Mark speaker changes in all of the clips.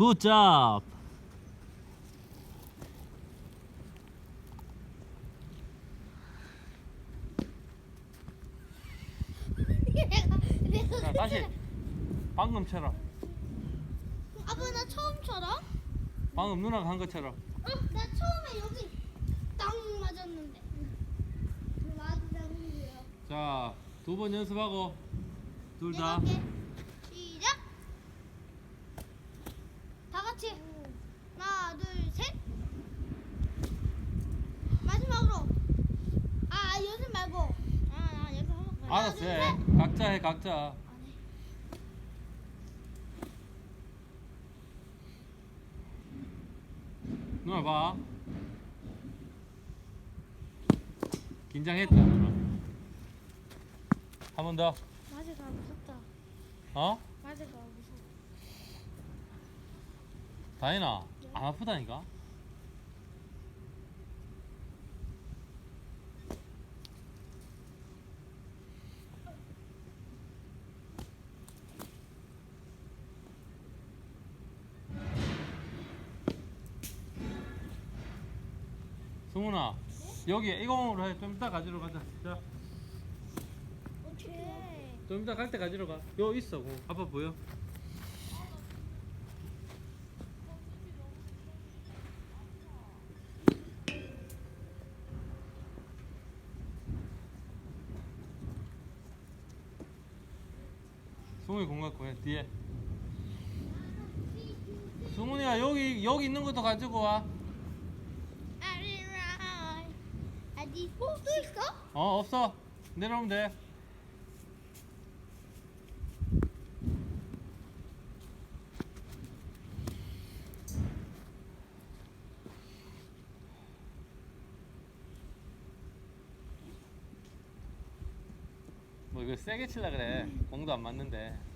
Speaker 1: 굿잡.
Speaker 2: 내가 내가
Speaker 1: 자, 다시. 방금처럼.
Speaker 2: 아빠 나 처음처럼?
Speaker 1: 방금 누나가 한 것처럼.
Speaker 2: 어? 나 처음에 여기 땅 맞았는데. 맞으라고요.
Speaker 1: 자, 두 번 연습하고. 둘
Speaker 2: 내가
Speaker 1: 다.
Speaker 2: 할게. 시작. 다 같이. 하나, 둘, 셋. 마지막으로. 아, 연습 말고. 아, 아 연습 한 번.
Speaker 1: 알았어. 해. 각자 해, 각자. 누나 봐. 긴장했다, 누나. 한 번 더.
Speaker 2: 맞아가 무섭다.
Speaker 1: 어?
Speaker 2: 맞아가 무섭다.
Speaker 1: 다인아, 안 아프다니까? 승훈아, 여기 이공으로 해. 좀 이따 가지러 가자. 자,
Speaker 2: 오케이.
Speaker 1: 좀 이따 갈 때 가지러 가. 요 있어, 공. 아빠 보여? 승훈이 공 갖고 해. 뒤에. 승훈이야 여기 여기 있는 것도 가지고 와.
Speaker 2: 아리라. 어디? 어, 또 있어?
Speaker 1: 어 없어. 내려오면 돼. 뭐 이거 세게 칠라 그래. 공도 안 맞는데.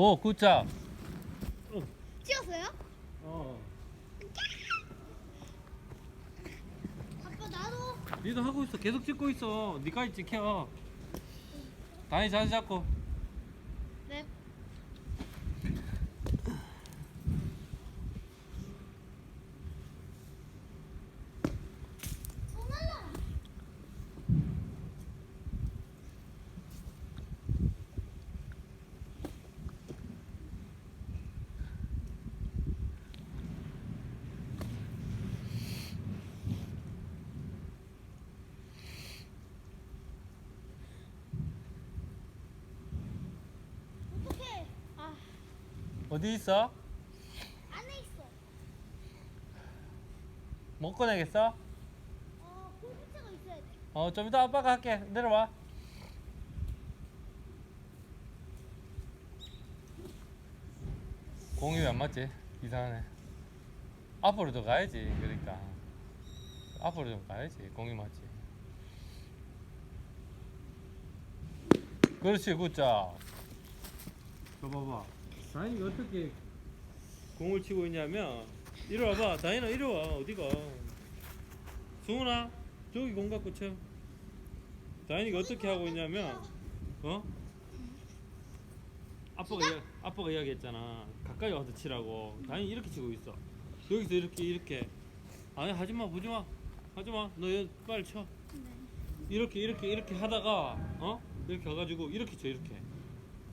Speaker 1: 오 굿잡.
Speaker 2: 찍었어요?
Speaker 1: 어.
Speaker 2: 아빠 나도.
Speaker 1: 니도 하고 있어. 계속 찍고 있어. 니까지 찍혀. 다니 자세 잡고.
Speaker 2: 네. 손날라. 어떡해. 아,
Speaker 1: 어디 있어?
Speaker 2: 안에 있어.
Speaker 1: 못 꺼내겠어?
Speaker 2: 어, 컴퓨터가 있어야 돼.
Speaker 1: 어, 좀 이따 아빠가 할게. 내려와. 공이 왜 안 맞지? 이상하네. 앞으로 더 가야지. 그러니까. 앞으로 좀 가야지. 공이 맞지. 그렇지, 굿자. 저 봐봐. 다인이가 어떻게 공을 치고 있냐면, 이리 와봐. 다인아, 이리 와. 어디가? 승훈아, 저기 공 갖고 쳐. 다인이가 어떻게 하고 있냐면, 어? 아빠가 이야, 아빠가 이야기했잖아. 가까이 와서 치라고. 다인이 이렇게 치고 있어. 여기서 이렇게 이렇게. 아니 하지 마, 보지 마, 하지 마. 너 여기 빨리 쳐. 이렇게 이렇게 이렇게 하다가 어 이렇게 가가지고 이렇게 쳐 이렇게.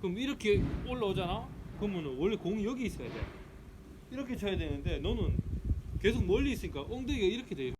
Speaker 1: 그럼 이렇게 올라오잖아. 그러면 원래 공이 여기 있어야 돼. 이렇게 쳐야 되는데 너는 계속 멀리 있으니까 엉덩이가 이렇게 돼